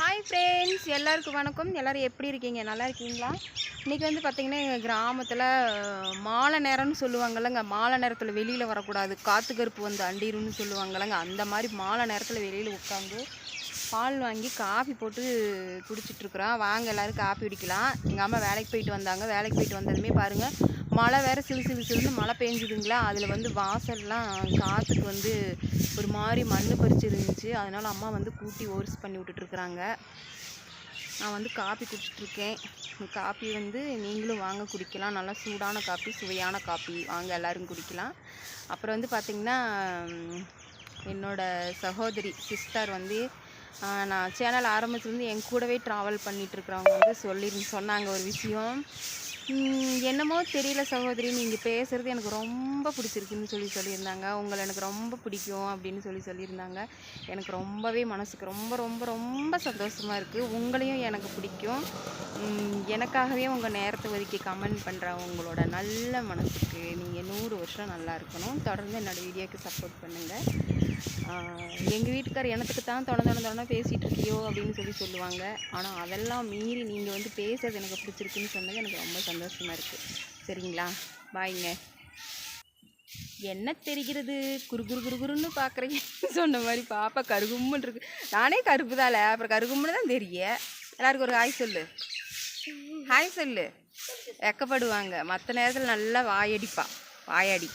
Hi friends எல்லாருக்கும் வணக்கம். எல்லோரும் எப்படி இருக்கீங்க? நல்லா இருக்கீங்களா? இன்றைக்கி வந்து பார்த்திங்கன்னா எங்கள் கிராமத்தில் மாலை நேரம்னு சொல்லுவாங்கல்லங்க. மாலை நேரத்தில் வெளியில் வரக்கூடாது. காற்று கருப்பு வந்து அண்டிருன்னு சொல்லுவாங்கல்லங்க. அந்த மாதிரி மாலை நேரத்தில் வெளியில் உட்காந்து பால் வாங்கி காஃபி போட்டு குடிச்சிட்ருக்குறோம் வாங்க எல்லோரும் காஃபி குடிக்கலாம். எங்கள் அம்மா வேலைக்கு போயிட்டு வந்தாங்க. வேலைக்கு போயிட்டு வந்ததுமே பாருங்கள் மழை வேறு சிலு சிலு சிலுன்னு மழை பெஞ்சுதுங்களா? அதில் வந்து வாசல்லாம் காற்றுக்கு வந்து ஒரு மாதிரி மண் பறிச்சு இருந்துச்சு அதனால் அம்மா வந்து கூட்டி ஓர்ஸ் பண்ணி விட்டுட்ருக்குறாங்க. நான் வந்து காப்பி குடிச்சிட்ருக்கேன். காப்பி வந்து நீங்களும் வாங்க குடிக்கலாம். நல்லா சூடான காப்பி சுவையான காப்பி வாங்க எல்லோரும் குடிக்கலாம். அப்புறம் வந்து பார்த்திங்கன்னா என்னோடய சகோதரி சிஸ்டர் வந்து நான் சேனல் ஆரம்பத்துலேருந்து என் கூடவே ட்ராவல் பண்ணிகிட்ருக்குறவங்க வந்து சொல்லி சொன்னாங்க ஒரு விஷயம். என்னமோ தெரியல சகோதரி நீங்கள் பேசுகிறது எனக்கு ரொம்ப பிடிச்சிருக்குன்னு சொல்லி சொல்லியிருந்தாங்க. உங்களை எனக்கு ரொம்ப பிடிக்கும் அப்படின்னு சொல்லி சொல்லியிருந்தாங்க. எனக்கு ரொம்பவே மனசுக்கு ரொம்ப ரொம்ப ரொம்ப சந்தோஷமாக இருக்குது உங்களையும் எனக்கு பிடிக்கும். எனக்காகவே உங்கள் நேரத்தை ஒதுக்கி கமெண்ட் பண்ணுற உங்களோட நல்ல மனசுக்கு நீங்கள் நூறு வருஷம் நல்லா இருக்கணும். தொடர்ந்து என்னோடய வீடியோக்கு சப்போர்ட் பண்ணுங்கள் எங்கள் வீட்டுக்கார் எனத்துக்கு தான் தொடர்ந்து தொடர்ந்து தொடர்ந்து பேசிகிட்டு இருக்கியோ அப்படின்னு சொல்லி சொல்லுவாங்க. ஆனால் அதெல்லாம் மீறி நீங்கள் வந்து பேசுறது எனக்கு பிடிச்சிருக்குன்னு சொன்னது எனக்கு ரொம்ப சந்தோஷமாக இருக்குது சரிங்களா? பாய்ங்க. என்ன தெரிகிறது? குறு குறு குறு குருன்னு பார்க்குறீங்க சொன்ன மாதிரி பாப்பா கருகும்முன்னு இருக்கு. நானே கருப்பு தால அப்புறம் கருகும்னு தான் தெரிய. எல்லாருக்கும் ஒரு ஹாய் சொல்லு. ஹாய் சொல்லு. வெக்கப்படுவாங்க. மற்ற நேரத்தில் நல்லா வாயடிப்பா. வாயடி.